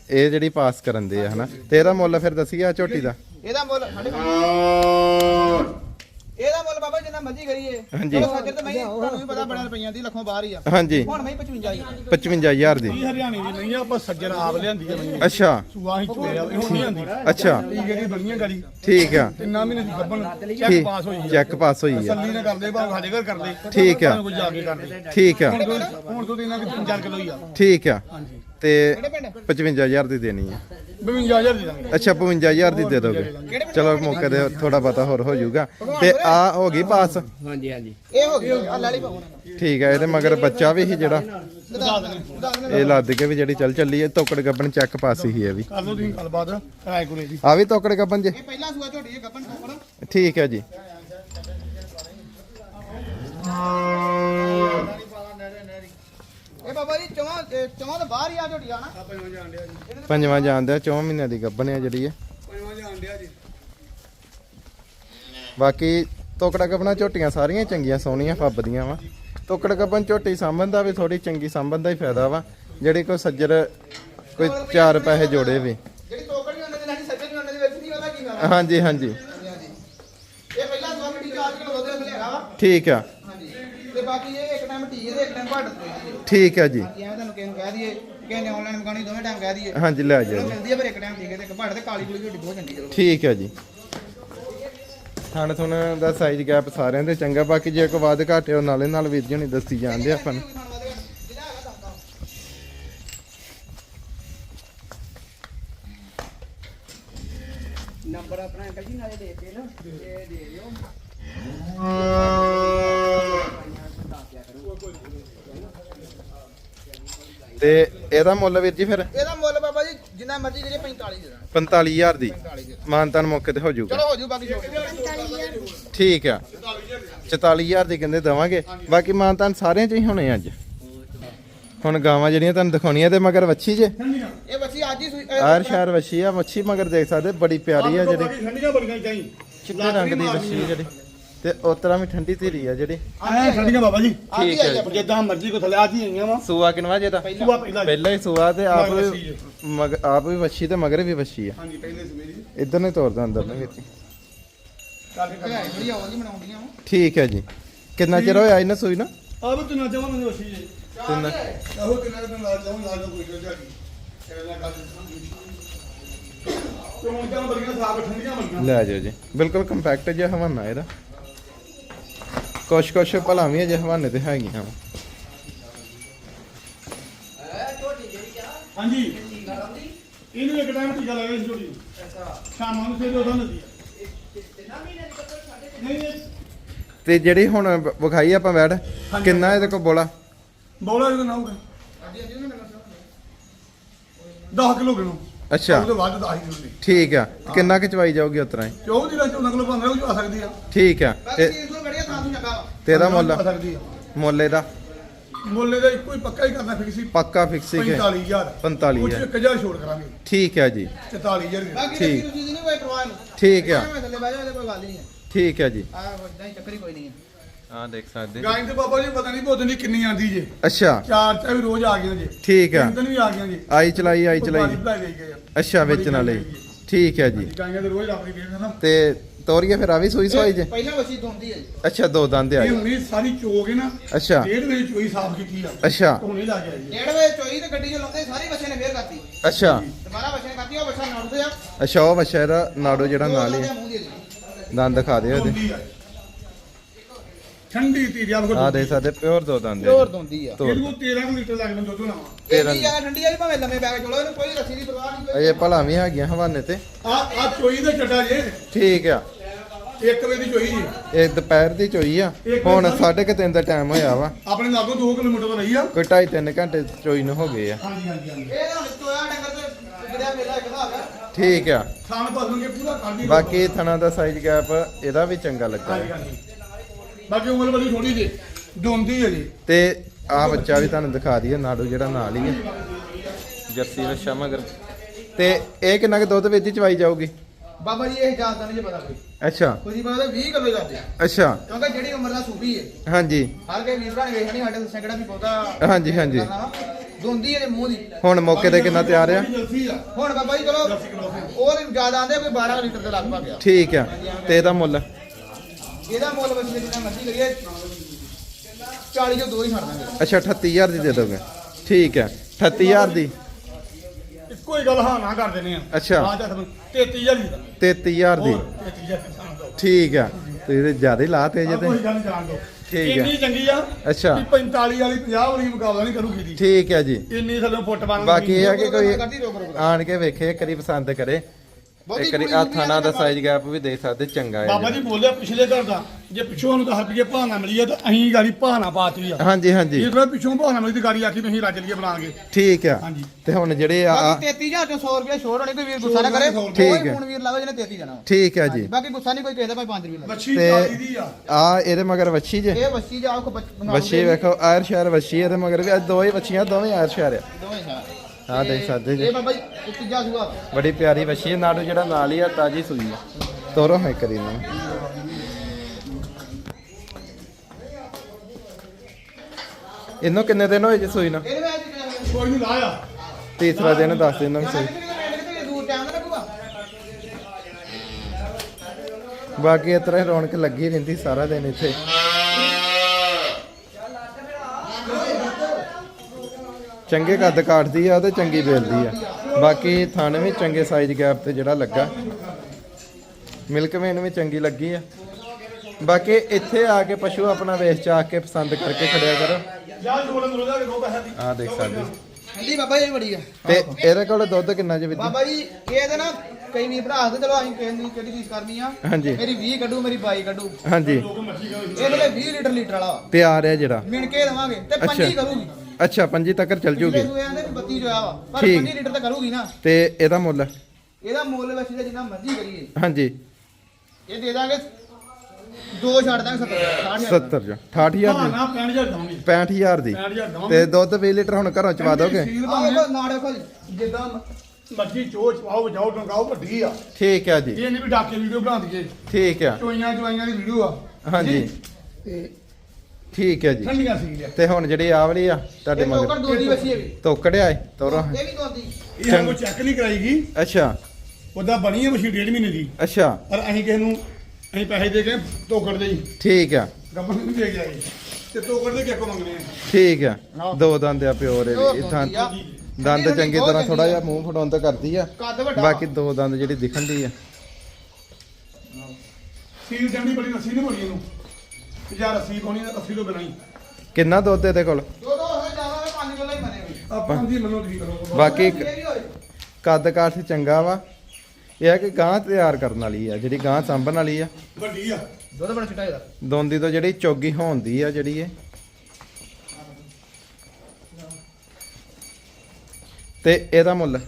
ਇਹ ਜਿਹੜੀ ਪਾਸ ਕਰਨ ਦੇ ਆ, ਹਨਾ। ਤੇਰਾ ਮੁੱਲ ਫਿਰ ਦੱਸੀਏ ਆ ਝੋਟੀ ਦਾ। ਇਹਦਾ ਮੁੱਲ ਮਰਜ਼ੀ ਕਰੀਏ। ਹਾਂਜੀ। ਚਲੋ ਸੱਜਰ ਤੇ ਮੈਂ ਤੁਹਾਨੂੰ ਵੀ ਪਤਾ ਬੜਾ ਰੁਪਈਆਂ ਦੀ ਲੱਖੋਂ ਬਾਹਰ ਹੀ ਆ। ਹਾਂਜੀ। ਹੁਣ ਮੈਂ 55 ਹੀ 55000 ਦੀ। ਇਹ ਹਰਿਆਣੇ ਦੀ ਨਹੀਂ ਆ, ਆਪਾਂ ਸੱਜਣ ਆਪ ਲਿਆਂਦੀ ਹੈ ਨਹੀਂ ਅੱਛਾ। ਸੂਆ ਹੀ ਚੋਇਆ ਵਾ, ਇਹ ਹੁਣ ਨਹੀਂ ਆਂਦੀ ਅੱਛਾ। ਠੀਕ ਹੈ ਜੀ ਠੀਕ ਆ। ਤਿੰਨਾਂ ਮਹੀਨੇ ਦੀ ਗੱਬਨ ਚੈੱਕ ਠੀਕ। ਪਾਸ ਹੋਈ ਹੈ ਚੈੱਕ ਪਾਸ ਹੋਈ ਆ। ਤਸੱਲੀ ਨਾ ਕਰਦੇ ਭਾਵੇਂ ਸਾਡੇ ਘਰ ਕਰਦੇ। ਠੀਕ ਆ। ਭਾਵੇਂ ਕੋਈ ਜਾ ਕੇ ਕਰਦੇ। ਠੀਕ ਆ। ਹੁਣ ਤੋਂ- ਇਹਨਾਂ ਕਿ 4 ਕਿਲੋ ਹੀ ਆ। ਠੀਕ ਆ। ਹਾਂਜੀ। ਤੇ ਕਿਹੜੇ ਪਿੰਡ? 55000 ਦੀ ਦੇਣੀ ਆ। 52000 ਦੇ ਦਾਂਗੇ ਅੱਛਾ 55000 ਦੀ ਦੇ ਦੋਗੇ। ਚਲੋ ਮੌਕੇ ਤੇ ਥੋੜਾ ਪਤਾ ਹੋਰ ਹੋ ਜਾਊਗਾ। ਤੇ ਆ ਹੋ ਗਈ ਪਾਸ? ਹਾਂਜੀ ਹਾਂਜੀ। ਇਹ ਹੋ ਗਈ ਆ ਲੈ ਲਈ ਪਾਉਣਾ ਠੀਕ ਆ ਇਹਦੇ ਮਗਰ ਬੱਚਾ ਵੀ ਸੀ ਜਿਹੜਾ। ਇਹ ਲੱਦ ਕੇ ਵੀ ਜਿਹੜੀ ਚੱਲ ਚੱਲੀ ਹੈ ਤੋਕੜ ਗੱਬਣ ਚੱਕ ਪਾਸ ਹੀ ਇਹ ਵੀ। ਕਰ ਲਓ ਤੁਸੀਂ ਗੱਲਬਾਤ ਰਾਏ ਕੋਲੇ ਜੀ ਆ ਵੀ ਤੋਕੜ ਗੱਬਣ ਜੇ? ਇਹ ਪਹਿਲਾਂ ਸੂਆ ਝੋਟੀ ਹੈ ਗੱਪਨ ਠੋਕੜ ਠੀਕ ਹੈ ਜੀ। ਇਹ ਬਾਬਾ ਜੀ ਚਵਾਂ ਚਵਾਂ ਤੋਂ ਬਾਹਰ ਹੀ ਆ ਝੋਟੀ ਆ ਨਾ ਪੰਜਵਾਂ ਜਾਣਦੇ ਆ 4 ਮਹੀਨਿਆਂ ਦੀ ਗੱਬਣ ਆ ਜਿਹੜੀ ਹੈ ਬਾਕੀ ਤੋਕੜਾ ਗੱਬਣਾ ਝੋਟੀਆਂ ਸਾਰੀਆਂ ਚੰਗੀਆਂ ਸੋਹਣੀਆਂ ਫੱਬਦੀਆਂ ਵਾ। ਤੋਕੜ ਗੱਬਣ ਝੋਟੀ ਸਾਂਭਣ ਦਾ ਵੀ ਥੋੜੀ ਚੰਗੀ ਸਾਂਭਣ ਦਾ ਹੀ ਫਾਇਦਾ ਵਾ। ਜਿਹੜੀ ਕੋਈ ਸੱਜਰ ਕੋਈ ਚਾਰ ਪੈਸੇ ਜੋੜੇ ਵੀ। ਜਿਹੜੀ ਟੋਕੜ ਵੀ ਉਹਨਾਂ ਦੇ ਨਾਲ ਸੱਜਣ ਵੀ ਉਹਨਾਂ ਦੇ ਵਿੱਚ ਨਹੀਂ ਉਹਦਾ ਕੀ ਹਾਂਜੀ ਹਾਂਜੀ। ਇਹ ਪਹਿਲਾਂ ਸੂਆ ਮਿੱਟੀ ਚਾਰ ਕਿਲੋ ਅੰਦਰ ਹੈਗਾ ਵਾ। ਠੀਕ ਆ ਹਾਂਜੀ ਤੇ ਬਾਕੀ ਇਹ ਇੱਕ ਟਾਈਮ ਟੀਕੇ ਤੇ ਇੱਕ ਟਾਈਮ ਭੱਟ ਤੇ ਠੀਕ ਹੈ ਜੀ। ਹਾਂਜੀ ਐਵੇਂ ਤੁਹਾਨੂੰ ਕਿਸੇ ਨੂੰ ਕਹਿ ਦਈਏ ਕਿਸੇ ਨੇ ਆਨਲਾਈਨ ਮੰਗਾਣੀ ਦੋਵੇਂ ਟਾਈਮ ਕਹਿ ਦਈਏ। ਹਾਂਜੀ ਲੈ ਚਲੋ ਜਾਓ ਮਿਲਦੀ ਹੈ ਪਰ ਇੱਕ ਟਾਈਮ ਠੀਕ ਹੈ ਤੇ ਇੱਕ ਭੱਟ ਤੇ ਕਾਲੀ ਝੋਟੀ ਬਹੁਤ ਚੰਗੀ ਚਲੋ ਠੀਕ ਹੈ ਜੀ। ਥਣ ਥੁਣ ਦਾ ਸਾਈਜ਼ ਗੈਪ ਸਾਰਿਆਂ ਦੇ ਚੰਗਾ ਬਾਕੀ ਜੇ ਕੋਈ ਵਾਧ ਘਾਟੇ ਉਹ ਨਾਲੇ ਨਾਲ ਵੀਰ ਜੀ ਹੁਣੀ ਦੱਸੀ ਜਾਂਦੇ ਆਪਾਂ ਨੂੰ। ਨੰਬਰ ਆਪਣਾ ਅੰਕਲ ਜੀ ਨਾਲੇ ਦੇ ਦੇ ਨਾ। ਤੇ ਦੇ ਦਿਓ। ਤੇ ਇਹਦਾ ਮੁੱਲ ਵੀਰ ਜੀ ਫਿਰ? ਇਹਦਾ ਮੁੱਲ ਬਾਬਾ ਜੀ ਜਿੰਨਾ ਮਰਜ਼ੀ ਕਰੀਏ 45 ਦੇ ਦੇਣਾ 45000 ਦੀ। 45 ਦੇ। ਮਾਨਤਾਨ ਮੌਕੇ ਤੇ ਹੋ ਜਾਊਗਾ। ਚਲੋ ਹੋ ਜੂ ਬਾਕੀ ਛੋੜ ਠੀਕ ਆ। 44000 ਦੀ ਕਹਿੰਦੇ ਦਵਾਂਗੇ। ਬਾਕੀ ਮਾਨਤਾਨ ਸਾਰਿਆਂ ਚ ਹੀ ਹੋਣੇ ਅੱਜ। ਹੁਣ ਗਾਵਾਂ ਜਿਹੜੀਆਂ ਤੁਹਾਨੂੰ ਦਿਖਾਉਣੀਆਂ ਤੇ ਮਗਰ ਵੱਛੀ ਜੇ। ਇਹ ਬੱਚੀ ਅੱਜ ਹੀ ਸੂਈ- ਇਹ ਆਰ ਸ਼ਹਿਰ ਵੱਛੀ ਆ। ਮੱਛੀ ਮਗਰ ਦੇਖ ਸਕਦੇ ਬੜੀ ਪਿਆਰੀ ਆ ਜਿਹੜੀ। ਠੰਡੀਆਂ ਬੜੀਆਂ ਚਾਹੀ ਚਿੱਟੇ ਰੰਗ ਦੀ ਵੱਛੀ ਜਿਹੜੀ। ਤੇ ਉਸ ਤਰ੍ਹਾਂ ਵੀ ਠੰਡੀ ਧੀਰੀ ਆ ਜਿਹੜੀ। ਐ ਠੰਡੀਆਂ ਬਾਬਾ ਜੀ। ਠੀਕ ਹੈ ਜੀ। ਜਿੱਦਾਂ ਮਰਜ਼ੀ ਕੋ ਥੱਲੇ ਆਜੀ ਆਈਆਂ ਵਾ। ਸੂਆ ਕਿਨਵਾ ਜੇ ਦਾ ਸੂਆ ਪਹਿਲਾਂ ਜੀ। ਪਹਿਲਾਂ ਹੀ ਸੂਆ ਤੇ ਆਪ ਵੀ ਵੱਛੀ ਆਪ ਵੀ ਵੱਛੀ ਤੇ ਮਗਰ ਵੀ ਵੱਛੀ ਆ। ਹਾਂਜੀ ਪਹਿਲੇ ਸਮੇਂ ਜੀ ਇਧਰ ਨੇ ਤੋਰਦਾ ਅੰਦਰ ਵਿੱਚ ਕੇ ਠੀਕ ਹੈ ਜੀ। ਕਿੰਨਾ ਚਿਰ ਹੋਇਆ ਇਹਨਾਂ ਸੂਈ ਨਾ? ਆ ਵੀ ਤੂੰ ਚਾਹਾਂ ਮੈਨੂੰ ਵਸੀ ਜੀ। ਤਿੰਨ। ਆਹੋ ਕਿੰਨਾ ਦਿਨ ਲਾ ਜਾਉਂ ਲਾ ਜਾਉਂ ਕੋਈ ਗੱਲ ਨਹੀਂ। ਕਿਹੜਾ ਗੱਲ ਤੂੰ ਹੁਣ ਤਾਂ ਬੜੀਆਂ ਸਾਫ਼ ਠੰਡੀਆਂ ਬੜੀਆਂ। ਲੈ ਜਾਓ ਜੀ। ਬਿਲਕੁਲ ਕੰਪੈਕਟ ਜਿਹਾ ਹਵਾਨਾ ਇਹਦਾ। ਕੁਛ ਕੁਛ ਭਲਾ ਵੀ ਅਜੇ ਹਵਾਨੇ ਤੇ ਹੈਗੀਆਂ ਵਾਂ। ਹਾਂਜੀ। ਇਹਨੂੰ ਇੱਕ ਟਾਈਮ ਟੀਕਾ ਲਗਾਇਆ ਸੀ ਛੋਟੀ ਸ਼ਾਮ ਨੂੰ ਸਵੇਰੇ ਉਹਦਾ ਨਦੀ ਨਹੀਂ ਨਹੀਂ ਤੇ ਜਿਹੜੀ ਹੁਣ ਵਿਖਾਈ ਆਪਾਂ ਵੈੜ ਕਿੰਨਾ ਇਹਦੇ ਕੋਲ ਬੋਲਾ? ਬੋਲਾ ਇਹਦਾ ਨਾਮ ਹੈ ਹਾਂਜੀ ਹਾਂਜੀ ਉਹਨਾਂ ਨੇ 10 ਕਿਲੋ ਕਿਲੋ ਅੱਛਾ। ਉਹਦੇ ਬਾਅਦ 10 ਕਿਲੋ ਨਹੀਂ ਠੀਕ ਆ। ਕਿੰਨਾ ਕਿ ਚਵਾਈ ਜਾਊਗੀ ਉਤਰਾ ਹੀ? ਕਿਉਂ ਦੀ ਨਾ 14 ਕਿਲੋ 15 ਕਿਲੋ ਆ ਸਕਦੀ ਆ। ਠੀਕ ਆ। ਤੇ ਤੋਂ ਮੁੱਲ? ਸਕਦੀ ਆ। ਮੁੱਲ ਇਹਦਾ ਮੁੱਲ ਦਾ ਇੱਕੋ ਹੀ ਪੱਕਾ ਹੀ ਕਰਨਾ ਫਿਕਸ ਹੀ। ਪੱਕਾ ਫਿਕਸ ਹੀ ਕਿ? 45000 45,000 ਉਹ 1000 ਛੋੜ ਕਰਾਂਗੇ। ਠੀਕ ਆ ਜੀ। 44000 ਬਾਕੀ ਠੀਕ। ਠੀਕ ਤੁਸੀਂ ਨਹੀਂ ਕੋਈ ਪਰਵਾਹ ਨਹੀਂ ਠੀਕ ਆ। ਮੈਂ ਥੱਲੇ ਬਹਿ ਜਾ ਇਹਦੇ ਕੋਈ ਗੱਲ ਨਹੀਂ ਹੈ। ਠੀਕ ਆ ਜੀ। ਆ ਵੱਡਾ ਹੀ ਚੱਕਰੀ ਕੋਈ ਨਹੀਂ ਹੈ। ਆ ਦੇਖ ਸਕਦੇ ਗਾਂ ਤੇ ਬਾਬਾ ਜੀ ਪਤਾ ਨਹੀਂ ਬੋਤ ਨਹੀਂ ਕਿੰਨੀ ਆਂਦੀ ਜੇ। ਅੱਛਾ। ਚਾਰ ਚਾਰ ਵੀ ਰੋਜ਼ ਆ ਗਈਆਂ ਜੇ। ਠੀਕ ਆ। ਦਿਨ ਵੀ ਆ ਗਈਆਂ ਜੇ। ਆਈ ਚਲਾਈ ਆਈ ਚਲਾਈ। ਅੱਛਾ ਵੇਚਣ ਵਾਲੇ। ਠੀਕ ਹੈ ਜੀ। ਗਾਈਆਂ ਦੇ ਰੋਜ਼ ਆਪਣੀ ਵੇਚਦੇ ਨਾ। ਤੇ ਤੋਰੀਏ ਫਿਰ ਆ ਵੀ ਸੂਈ ਸਵਾਈ ਜੇ? ਪਹਿਲਾਂ ਵਸੀ ਦੋਂਦੀ ਹੈ ਜੀ। ਅੱਛਾ ਦੋ ਦੰਦ ਆ ਇਹ ਹੁਣੀ ਸਾਰੀ ਚੋਗ ਹੈ ਨਾ ਅੱਛਾ। ਡੇਢ ਵਜੇ ਚੋਈ ਸਾਫ਼ ਕੀਤੀ ਆ। ਅੱਛਾ। ਹੁਣੇ ਲਾ ਕੇ ਆਈ ਡੇਢ ਵਜੇ ਚੋਈ ਤੇ ਗੱਡੀ ਚ ਲਾਉਂਦੇ ਸਾਰੇ ਬੱਚੇ ਨੇ ਫੇਰ ਕਰਤੀ। ਅੱਛਾ। ਦੁਬਾਰਾ ਬੱਚੇ ਨੇ ਕਰਤੀ ਉਹ ਬੱਚਾ ਨੜਦੇ ਆ। ਅੱਛਾ ਉਹ ਬੱਚਾ ਇਹਦਾ ਨਾੜੋ ਜਿਹੜਾ ਨਾਲ ਹੀ ਦੀ ਜੀ। ਦੰਦ ਦਿਖਾ ਦਿਓ ਇਹਦੇ ਠੰਡੀ ਧੀਰੀ ਆ ਆ ਦੇਖ ਸਕਦੇ ਪਿਓਰ ਦੋ ਦੰਦ ਪਿਓਰ ਦੋਂਦੀ ਆ। ਇਹਨੂੰ 13 ਕੁ ਲੀਟਰ ਲੱਗਦਾ ਦੁੱਧ ਨਾ ਤੇਰਾਂ ਜਗ੍ਹਾ ਠੰਡੀ ਆ ਵੀ ਭਾਵੇਂ ਲੰਮੇ ਬੈਗ ਚੋਲੋ ਇਹਨੂੰ ਕੋਈ ਰੱਸੀ ਦੀ ਪਰਵਾਹ ਨਹੀਂ ਕੋਈ ਅਜੇ ਭਲਾ ਵੀ ਹੈਗੀਆਂ ਹਵਾਨੇ ਤੇ। ਆ ਆ ਚੋਈ ਦਾ ਚੱਟਾ ਜੇ। ਠੀਕ ਆ। 1 ਵਜੇ ਦੀ ਚੋਈ ਜੀ। ਇਹ ਦੁਪਹਿਰ ਦੀ ਚੋਈ ਆ। ਹੁਣ 3:30 ਦਾ ਟਾਈਮ ਹੋਇਆ ਵਾ। ਆਪਣੇ ਲਾਗੋਂ 2 ਕਿਲੋਮੀਟਰ ਤੋਂ ਰਹੀ ਆ। ਕੋਈ 2.5 ਘੰਟੇ ਚੋਈ ਨੂੰ ਹੋ ਗਏ ਆ। ਹਾਂਜੀ ਹਾਂਜੀ ਹਾਂਜੀ। ਇਹ ਤਾਂ ਹੁਣ ਚੋਇਆ ਡੰਗਰ ਤੇ ਜਿਹੜਾ ਮੇਲਾ ਇੱਕ ਹਿਸਾਬ ਆ। ਠੀਕ ਆ। ਖਾਣ ਪਾਸੋਂ ਪੂਰਾ ਖਾਂਦੀ ਬਾਕੀ ਥਣਾ ਦਾ ਸਾਈਜ਼ ਗੈਪ ਇਹਦਾ ਵੀ ਚੰਗਾ ਲੱਗਾ। ਹਾਂਜੀ ਬਾਕੀ ਉਮਰ ਬੜੀ ਥੋੜੀ ਜੀ ਦੋਂਦੀ ਹੈ ਜੀ। ਤੇ ਆ ਬੱਚਾ ਵੀ ਤੁਹਾਨੂੰ ਦਿਖਾ ਦਈਏ ਨਾੜੂ ਜਿਹੜਾ ਨਾਲ ਹੀ ਹੈ ਜਰਸੀ ਰੱਛਾ ਮਗਰ। ਤੇ ਇਹ ਕਿੰਨਾ ਕੁ ਦੁੱਧ ਵਿੱਚ ਚਵਾਈ ਜਾਊਗੀ? ਬਾਬਾ ਜੀ ਇਹ ਜਾਣਦਾ ਨਹੀਂ ਜੇ ਪਤਾ ਕੋਈ। ਅੱਛਾ। ਕੋਈ ਪਤਾ 20 ਕਿਲੋ ਜਾਂਦੇ ਆ। ਅੱਛਾ। ਕਿਉਂਕਿ ਜਿਹੜੀ ਉਮਰ ਦਾ ਸੂਫੀ ਹੈ ਹਾਂਜੀ। ਹਰ ਕੇ ਵੀਰ ਭਰਾ ਨੇ ਵੇਖਣੀ ਸਾਡੇ ਦੱਸਿਆ ਕਿਹੜਾ ਵੀ ਬਹੁਤਾ ਹਾਂਜੀ, ਹਾਂਜੀ। ਦੋਂਦੀ ਇਹਦੇ ਮੂੰਹ ਦੀ। ਹੁਣ ਮੌਕੇ ਤੇ ਕਿੰਨਾ ਤਿਆਰ ਆ? ਹੁਣ ਬਾਬਾ ਜੀ ਚਲੋ ਉਹ ਜ਼ਿਆਦਾ ਆਂਦੇ ਕੋਈ 12 ਲੀਟਰ ਦੇ ਲਗਭਗ ਆ। ਠੀਕ ਆ। ਤੇ ਇਹਦਾ ਮੁੱਲ? ਇਹਦਾ ਮੁੱਲ ਵਸੀ ਜਿੰਨਾ ਮਰਜ਼ੀ ਕਰੀਏ 40 ਜੋ ਦੋ ਹੀ ਛੱਡ ਦਾਂਗੇ। ਅੱਛਾ 38000 ਦੀ ਦੇ ਦੋਗੇ। ਠੀਕ ਆ। 38000 ਦੀ। ਇੱਕੋ ਹੀ ਗੱਲ ਹਾਂ ਨਾ ਕਰ ਦਿੰਦੇ ਆ। ਅੱਛਾ। ਜਾ ਤੁਹਾਨੂੰ 33000 ਦੀ 33000 ਦੀ। ਹੋਰ 33000 ਦੀ ਜਾਣ ਦਿਓ। ਠੀਕ ਆ। ਤੇ ਇਹਦੇ ਜ਼ਿਆਦਾ ਹੀ ਲਾ ਤੇ ਜੇ ਤੇ। ਕੋਈ ਗੱਲ ਜਾਣ ਦਿਓ। ਠੀਕ ਆ। ਇੰਨੀ ਚੰਗੀ ਆ ਅੱਛਾ। ਵੀ 45 ਵਾਲੀ 50 ਵਾਲੀ ਮੁਕਾਬਲਾ ਨਹੀਂ ਕਰੂਗੀ ਦੀ ਠੀਕ ਆ ਜੀ। ਇੰਨੀ ਥੱਲੇ ਫੁੱਟ ਬਣ ਬਾਕੀ ਇਹ ਆ ਕਿ ਕੋਈ ਆਣ ਕੇ ਵੇਖੇ ਕਰੀ ਪਸੰਦ ਕਰੇ। ਇੱਕ ਵਾਰੀ ਆ ਨੂੰ ਵੀ ਥਾਣਾ ਦਾ ਸਾਈਜ਼ ਗੈਪ ਵੀ ਦੇਖ ਸਕਦੇ ਚੰਗਾ ਹੈ ਬਾਬਾ ਜੀ ਬੋਲਿਆ ਪਿਛਲੇ ਘਰ ਦਾ ਜੇ ਪਿੱਛੋਂ ਉਹਨੂੰ 10 ਰੁਪਏ ਭਾਣਾ ਮਿਲੀ ਆ ਤਾਂ ਅਸੀਂ ਗਾੜੀ ਭਾਣਾ ਪਾਤੀ ਆ। ਹਾਂਜੀ ਹਾਂਜੀ। ਇਹ ਕੋਲ ਪਿੱਛੋਂ ਭਾਣਾ ਮਿਲੀ ਤੇ ਗਾੜੀ ਆਖੀ ਤੁਸੀਂ ਰੱਜ ਲਈਏ ਬਣਾਗੇ ਠੀਕ ਆ। ਹਾਂਜੀ। ਤੇ ਹੁਣ ਜਿਹੜੇ ਆ ਆ- ਬਾਕੀ 33000 ਚੋਂ 100 ਰੁਪਏ ਛੋੜ ਹੋਣੀ ਕੋਈ ਵੀਰ ਗੁੱਸਾ ਨਾ ਕਰੇ। ਠੀਕ ਕੋਈ ਹੈ। ਫੋਨ ਵੀਰ ਲਾਵੇ ਜਿਹਨੇ 33 ਦੇਣਾ ਵਾ। ਠੀਕ ਆ ਜੀ। ਬਾਕੀ ਗੁੱਸਾ ਨਹੀਂ ਕੋਈ ਕਿਸੇ ਦਾ ਭਾਵੇਂ 5 ਰੁਪਏ ਲਾਵੇ ਚਾਲੀ ਦੀ ਆ। ਆ ਇਹਦੇ ਮਗਰ ਵੱਛੀ ਜੇ। ਇਹ ਬੱਚੀ ਜਾਓ ਕੋ ਵੱਛੀ ਵੇਖੋ ਆਇਰ ਸ਼ਹਿਰ ਵੱਛੀ ਇਹਦੇ ਮਗਰ ਵੀ ਅੱਜ ਦੋ ਹੀ ਵੱਛੀਆਂ ਦੋਵੇਂ ਆਇਰ ਸ਼ਹਿਰ ਆ। ਦੋਵੇਂ ਸ਼ਾਹ ਆ ਦੇਖ ਸਕਦੇ ਜੀ। ਇਹ ਬਾਬਾ ਜੀ ਇਹ ਤੀਜਾ ਸੂਆ। ਬੜੀ ਪਿਆਰੀ ਵੱਛੀ ਹੈ ਨਾੜੂ ਜਿਹੜਾ ਨਾਲ ਹੀ ਆ ਤਾਜੀ ਸੂਈ ਆ। ਤੋਰੋ ਹੈ ਕਰੀ ਨਾ ਇਹਨੂੰ। ਕਿੰਨੇ ਦਿਨ ਹੋਏ ਜੀ ਸੂਈ ਨੂੰ? ਇਹਦੇ ਵਿੱਚ ਕੋਈ ਨਹੀਂ ਲਾਇਆ। ਤੀਸਰਾ ਦਿਨ ਦੱਸ ਦਿਨ ਨਾ ਲੱਗੂਗਾ ਬਾਕੀ ਹੀ ਰੌਣਕ ਲੱਗੀ ਰਹਿੰਦੀ ਸਾਰਾ ਦਿਨ ਇੱਥੇ। ਚੰਗੇ ਕੱਦ ਕਾਟਦੀ ਆ ਤੇ ਚੰਗੀ ਬੇਲਦੀ ਆ। ਬਾਕੀ ਥਾਣੇ ਵੀ ਚੰਗੇ ਸਾਈਜ਼ ਗੈਪ ਤੇ ਜਿਹੜਾ ਲੱਗਾ। ਮਿਲਕ ਵੇਨ ਵੀ ਚੰਗੀ ਲੱਗੀ ਆ। ਬਾਕੀ ਇੱਥੇ ਆ ਕੇ ਪਸ਼ੂ ਆਪਣਾ ਵੇਚ ਚਾ ਕੇ ਪਸੰਦ ਕਰਕੇ ਖੜਿਆ ਕਰੋ। ਆ ਦੇਖ ਸਕਦੇ ਹੋ। ਹਾਂਜੀ ਬਾਬਾ ਜੀ ਬੜੀ ਆ। ਤੇ ਇਹਦੇ ਕੋਲ ਦੁੱਧ ਕਿੰਨਾ ਜੀ ਬਾਬਾ ਜੀ ਇਹ ਤੇ ਨਾ ਕਈ ਵੀ ਭਰਾ ਆਖਦੇ ਚਲੋ ਅਸੀਂ ਕਿਹਦੀ ਕਿਹੜੀ ਚੀਜ਼ ਕਰਨੀ ਆ? ਹਾਂਜੀ। ਮੇਰੀ 20 ਕੱਢੂ ਮੇਰੀ 22 ਕੱਢੂ। ਹਾਂਜੀ। ਇਹ ਤੇ 20 ਲੀਟਰ ਲੀਟਰ ਵਾਲਾ। ਤਿਆਰ ਹੈ ਜਿਹੜਾ। ਮਿਣ ਕੇ ਦਵਾਂਗੇ ਤੇ ਪੰਜੀ ਅੱਛਾ। ਕਰੂਗੀ। ਅੱਛਾ ਪੰਜੀ ਤੱਕ ਚੱਲ ਜੂਗੀ। ਜਿਹੜੇ ਆਂਦੇ ਵੀ 32 ਜੋ ਆ ਵਾ ਪਰ ਠੀਕ। 25 ਲੀਟਰ ਤਾਂ ਕਰੂਗੀ ਨਾ। ਤੇ ਇਹਦਾ ਮੁੱਲ? ਇਹਦਾ ਮੁੱਲ ਵੈਸੇ ਤਾਂ ਜਿੰਨਾ ਮਰਜ਼ੀ ਕਰੀਏ। ਹਾਂਜੀ। ਇਹ ਦੇ ਦਾਂਗੇ ਦੋ ਛੱਡ ਦਾਂਗੇ 70 60 70 ਜੋ 68000 ਦੀ। ਭਾਣਾ 65000 ਦਵਾਂਗੇ 65000 ਦੀ। 65000 ਦਵਾਂਗੇ ਤੇ ਦੁੱਧ 20 ਲੀਟਰ ਹੁਣ ਘਰੋਂ ਚਵਾ ਦੋਗੇ? ਸੀਲ ਆਹ ਭਾਵੇਂ ਨਾ ਜਿੱਦਾਂ ਮੱਛੀ ਚੋਚ ਪਾਓ ਜਾਓ ਟੰਗਾਓ ਵੱਡੀ ਆ। ਠੀਕ ਆ ਜੀ। ਇਹ ਨਹੀਂ ਵੀ ਡਾਕੇ ਵੀਡੀਓ ਬਣਾ ਦਈਏ। ਠੀਕ ਆ। ਚੋਈਆਂ ਚੋਈਆਂ ਦੀ ਵੀਡੀਓ ਆ। ਹਾਂਜੀ। ਤੇ ਠੀਕ ਹੈ ਜੀ। ਠੰਡੀਆਂ ਸੀ ਤੇ ਹੁਣ ਜਿਹੜੀ ਆਹ ਵਾਲੀ ਆ ਤੁਹਾਡੇ ਮਗਰ। ਦੋ ਦੀ ਵਸੀ ਹੈ ਵੀ। ਤੋਕੜਿਆ ਏ ਤੋਰੋ। ਇਹ ਵੀ ਦੋ ਦੀ। ਇਹ ਸਾਨੂੰ ਚੈੱਕ ਨਹੀਂ ਕਰਾਈਗੀ ਅੱਛਾ। ਉਹਦਾ ਬਣੀ ਹੈ ਮਸ਼ੀਨ ਡੇਢ ਮਹੀਨੇ ਦੀ। ਅੱਛਾ। ਪਰ ਅਸੀਂ ਕਿਸੇ ਨੂੰ ਅਸੀਂ ਪੈਸੇ ਦੇ ਕੇ ਤੋਕੜ ਦੇ ਠੀਕ ਆ। ਗੱਬਰ ਨੂੰ ਦੇ ਕੇ ਆਏ। ਤੇ ਤੋਕੜ ਦੇ ਕਿੱਕੋ ਮੰਗਣੇ ਆ ਠੀਕ ਆ। ਦੋ ਦੰਦ ਆ ਤਾਂ ਦੀ ਆ। ਦੰਦ ਚੰਗੀ ਤਰ੍ਹਾਂ ਥੋੜਾ ਜਿਹਾ ਮੂੰਹ ਫੜਾਉਣ ਤਾਂ ਕਰਦੀ ਆ। ਕੱਦ ਵੱਡਾ। ਬਾਕੀ ਦੋ ਦੰਦ ਜਿਹੜੀ ਦਿਖਣ ਦੀ ਆ। ਸੀਲ ਚੰਡੀ ਬੜੀ ਰੱਸੀ ਨਹੀਂ ਇਹਨੂੰ। ਪਾਉਣੀ ਤੋਂ ਬਿਨਾਂ ਹੀ। ਕਿੰਨਾ ਦੁੱਧ ਇਹਦੇ ਕੋਲ? ਦੋ ਦੋ ਹੋਏ ਜ਼ਿਆਦਾ ਪੰਜ ਕਿਲੋ ਹੀ ਬਣੇ ਹੋਏ। ਆਪਾਂ ਜੀ ਮੰਨੋ ਤੁਸੀਂ ਕਰੋ। ਬਾਕੀ ਕੱਦ ਕਾਠ ਚੰਗਾ ਵਾ। ਇਹ ਆ ਕਿ ਗਾਂ ਤਿਆਰ ਕਰਨ ਵਾਲੀ ਆ ਜਿਹੜੀ ਗਾਂ ਸਾਂਭਣ ਵਾਲੀ ਆ। ਵੱਡੀ ਆ। ਦੁੱਧ ਬੜਾ ਛਿਟਾ ਇਹਦਾ। ਦੋਂਦੀ ਤੋਂ ਜਿਹੜੀ ਚੋਗੀ ਹੋਂਦੀ ਆ ਜਿਹੜੀ ਇਹ। ਤੇ ਇਹਦਾ ਮੁੱਲ?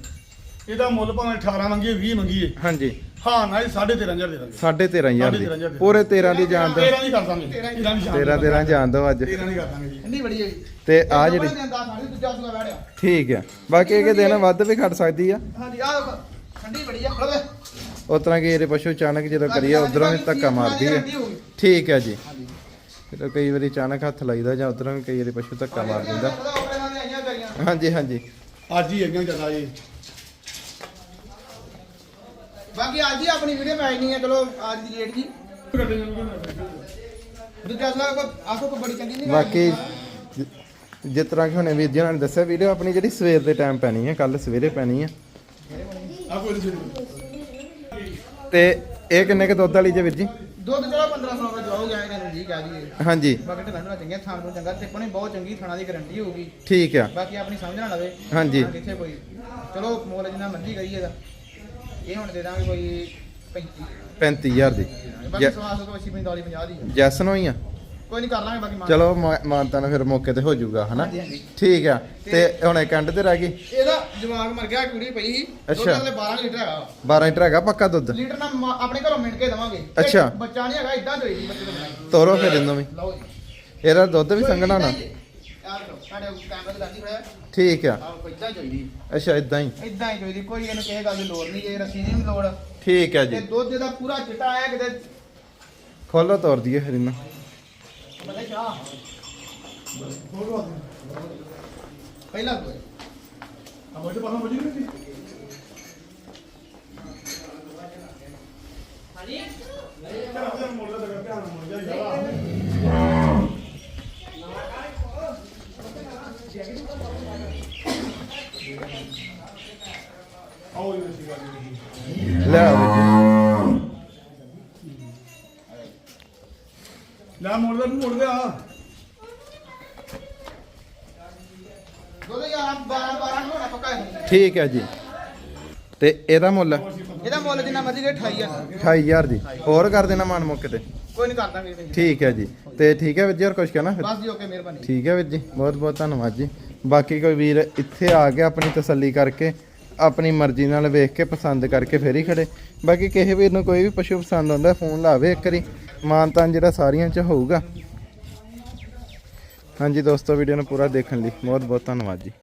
ਇਹਦਾ ਮੁੱਲ ਭਾਵੇਂ 18 ਮੰਗੀਏ 20 ਮੰਗੀਏ। ਹਾਂਜੀ। ਹਾਂ ਨਾ ਇਹ 13500 ਦੇ ਦਾਂਗੇ। 13500 13,000 ਦੀ। ਪੂਰੇ 13 ਦੀ ਜਾਨ ਦੋ 13 ਦੀ ਕਰ ਦਾਂਗੇ। 13 ਦੀ 13 13 ਜਾਨ ਦੋ ਅੱਜ। 13 ਦੀ ਕਰ ਦਾਂਗੇ ਜੀ। ਬੜੀ ਹੈ ਜੀ। ਤੇ ਆ ਜਿਹੜੀ ਦਿੰਦਾ ਸਾਡੀ ਦੂਜਾ ਸੁਗਾ ਵੜਿਆ ਠੀਕ ਆ। ਬਾਕੀ ਇਹ ਕਿ ਦਿਨ ਵੱਧ ਵੀ ਖੜ ਸਕਦੀ ਆ। ਹਾਂਜੀ ਆ ਠੰਡੀ ਬੜੀ ਆ ਫੜ ਲੈ ਉਸ ਤਰ੍ਹਾਂ ਕਿ ਇਹਦੇ ਪਸ਼ੂ ਅਚਾਨਕ ਜਦੋਂ ਕਰੀਏ ਉਧਰੋਂ ਵੀ ਧੱਕਾ ਮਾਰਦੀ ਹੈ ਠੀਕ ਹੈ ਜੀ। ਜਦੋਂ ਕਈ ਵਾਰੀ ਅਚਾਨਕ ਹੱਥ ਲਾਈਦਾ ਜਾਂ ਉਧਰੋਂ ਵੀ ਕਈ ਵਾਰੀ ਪਸ਼ੂ ਧੱਕਾ ਮਾਰ ਦਿੰਦਾ। ਹਾਂਜੀ ਹਾਂਜੀ। ਅੱਜ ਹੀ ਹੈਗੀਆਂ ਜ਼ਿਆਦਾ ਜੀ। ਬਾਕੀ ਅੱਜ ਹੀ ਆਪਣੀ ਵੀਡੀਓ ਮੈਂ ਨਹੀਂ ਹੈ ਚਲੋ ਅੱਜ ਦੀ ਡੇਟ ਜੀ। ਦੂਜਾ ਸੁਗਾ ਕੋ ਆਖੋ ਕੋ ਬੜੀ ਚੰਗੀ ਨਹੀਂ ਬਾਕੀ ਜਿ- ਜਿਸ ਤਰ੍ਹਾਂ ਕਿ ਹੁਣੇ ਵੀਰ ਜੀ ਨੇ ਦੱਸਿਆ ਵੀਡੀਓ ਆਪਣੀ ਜਿਹੜੀ ਸਵੇਰ ਦੇ ਟਾਈਮ ਪੈਣੀ ਹੈ ਕੱਲ ਸਵੇਰੇ ਪੈਣੀ ਹੈ। ਆ ਤੇ ਇਹ ਕਿੰਨੇ ਕ ਦੁੱਧ ਵਾਲੀ ਜੇ ਵੀਰ ਜੀ? ਦੁੱਧ ਚਲੋ 1500 ਦਾ ਜਾਓਗੇ ਆਏ ਤੁਹਾਨੂੰ ਜੀ ਕਹਿ ਦਈਏ ਹਾਂਜੀ। ਬਾਕੀ ਤਾਂ ਤੁਹਾਨੂੰ ਚੰਗੀਆਂ ਥਾਂ ਨੂੰ ਚੰਗਾ ਤੇ ਪਣੇ ਬਹੁਤ ਚੰਗੀ ਥਾਣਾ ਦੀ ਗਾਰੰਟੀ ਹੋਊਗੀ। ਠੀਕ ਆ। ਬਾਕੀ ਆਪਣੀ ਸਮਝ ਨਾ ਲਵੇ। ਹਾਂਜੀ। ਕਿੱਥੇ ਕੋਈ। ਚਲੋ ਮੋਲ ਜਿੰਨਾ ਮਰਜ਼ੀ ਕਰੀਏ ਦਾ ਇਹ ਹੁਣ ਦੇ ਦਾਂਗੇ ਕੋਈ 35 35000 ਦੀ। ਬਾਕੀ ਸਵਾਸ ਤੋਂ 80 45 50 ਦੀ ਹੈ। ਜੈਸਨ ਹੋਈ ਆ? ਕੋਈ ਨਹੀਂ ਕਰ ਲਾਂਗੇ ਬਾਕੀ ਮਾਨ। ਚਲੋ ਮਾ- ਮਾਨਤਾ ਨਾਲ ਫਿਰ ਮੌਕੇ ਤੇ ਹੋ ਜਾਊਗਾ ਹਨਾ? ਹਾਂਜੀ, ਹਾਂਜੀ। ਠੀਕ ਆ। ਤੇ ਹੁਣ ਇੱਕ ਐਂਡ ਤੇ ਰਹਿ ਗਈ? ਇਹਦਾ ਜਵਾਗ ਮਰ ਗਿਆ ਕੁੜੀ ਪਈ ਸੀ। ਅੱਛਾ। ਅਗਲੇ 12 ਲੀਟਰ ਹੈਗਾ। 12 ਲੀਟਰ ਹੈਗਾ ਪੱਕਾ ਦੁੱਧ? ਲੀਟਰ ਮਾ- ਆਪਣੇ ਘਰੋਂ ਮਿੰਟ ਕੇ ਦਵਾਂਗੇ। ਅੱਛਾ। ਬੱਚਾ ਨਹੀਂ ਹੈਗਾ ਇਦਾਂ ਦੋਈ ਬੱਚੇ ਬਣਾਈ ਤੋਰੋ ਫਿਰ ਇਹਨੂੰ ਵੀ। ਲਓ ਜੀ। ਇਹਦਾ ਦੁੱਧ ਵੀ ਸੰਘਣਾ ਨਾ ਯਾਰ ਲਓ ਸਾਡੇ ਕੈਮਰਾ ਤੇ ਲਾਜੀ ਹੋਇਆ। ਠੀਕ ਆ। ਆਹ ਕੋਈ ਇਦਾਂ ਚਾਹੀਦੀ। ਅੱਛਾ ਇਦਾਂ ਹੀ? ਇਦਾਂ ਹੀ ਚਾਹੀਦੀ ਕੋਈ ਇਹਨੂੰ ਕਿਸੇ ਗੱਲ ਦੀ ਲੋੜ ਨਹੀਂ ਜੇ ਰੱਸੀ ਦੀ ਵੀ ਲੋੜ। ਠੀਕ ਆ ਤੇ ਜੀ ਦੁੱਧ ਦਾ ਪੂਰਾ ਚਿੱਟਾ ਆਇਆ ਕਿਤੇ। ਖੋਲੋ ਤੋਰ ਦਈਏ ਫਿਰ ਇਹਨੂੰ। ਮਤਲਬ ਚਾਹ ਪਹਿਲਾ ਕੋਈ। ਆ ਮੋਟੇ ਪਾਸੋਂ ਬਜੀ ਨਹੀਂ ਹਾਂਜੀ? ਇਹ ਮੋੜ ਦਾ ਧਿਆਨ ਨਾਲ ਮੋੜ ਜਾ ਯਾਰ ਆਓ ਇਹ ਸੀ ਗੱਲ ਲੈ ਲੈ ਮੋੜ ਦਾ ਮੋੜ ਗਿਆ ਦੁੱਧ ਯਾਰ 12 12 ਹੋਣਾ ਪੱਕਾ ਠੀਕ ਹੈ ਜੀ। ਤੇ ਇਹਦਾ ਮੁੱਲ? ਇਹਦਾ ਮੁੱਲ ਜਿੰਨਾ ਮਰਜ਼ੀ ਦੇ 28000 28000 ਜੀ। ਹੋਰ ਕਰ ਦੇਣਾ ਮਾਨ ਮੌਕੇ ਤੇ? ਕੋਈ ਨਹੀਂ ਕਰ ਦਾਂਗੇ ਇਹਦੇ ਵਿੱਚ। ਠੀਕ ਹੈ ਜੀ। ਤੇ ਠੀਕ ਹੈ ਵੀਰ ਜੀ ਹੋਰ ਕੁਝ ਕਹਿਣਾ ਫਿਰ? ਬਸ ਜੀ ਓਕੇ ਮਿਹਰਬਾਨੀ। ਠੀਕ ਹੈ ਵੀਰ ਜੀ ਬਹੁਤ ਬਹੁਤ ਧੰਨਵਾਦ ਜੀ। ਬਾਕੀ ਕੋਈ ਵੀਰ ਇੱਥੇ ਆ ਕੇ ਆਪਣੀ ਤਸੱਲੀ ਕਰਕੇ ਆਪਣੀ ਮਰਜ਼ੀ ਨਾਲ ਵੇਖ ਕੇ ਪਸੰਦ ਕਰਕੇ ਫੇਰ ਹੀ ਖੜੇ। ਬਾਕੀ ਕਿਸੇ ਵੀਰ ਨੂੰ ਕੋਈ ਵੀ ਪਸ਼ੂ ਪਸੰਦ ਆਉਂਦਾ ਫੋਨ ਲਾਵੇ ਇੱਕ ਵਾਰੀ। ਮਾਨਤਾਨ ਜਿਹੜਾ ਸਾਰੀਆਂ ਚ ਹੋਊਗਾ। ਹਾਂਜੀ ਦੋਸਤੋ ਵੀਡੀਓ ਨੂੰ ਪੂਰਾ ਦੇਖਣ ਲਈ ਬਹੁਤ ਬਹੁਤ ਧੰਨਵਾਦ ਜੀ।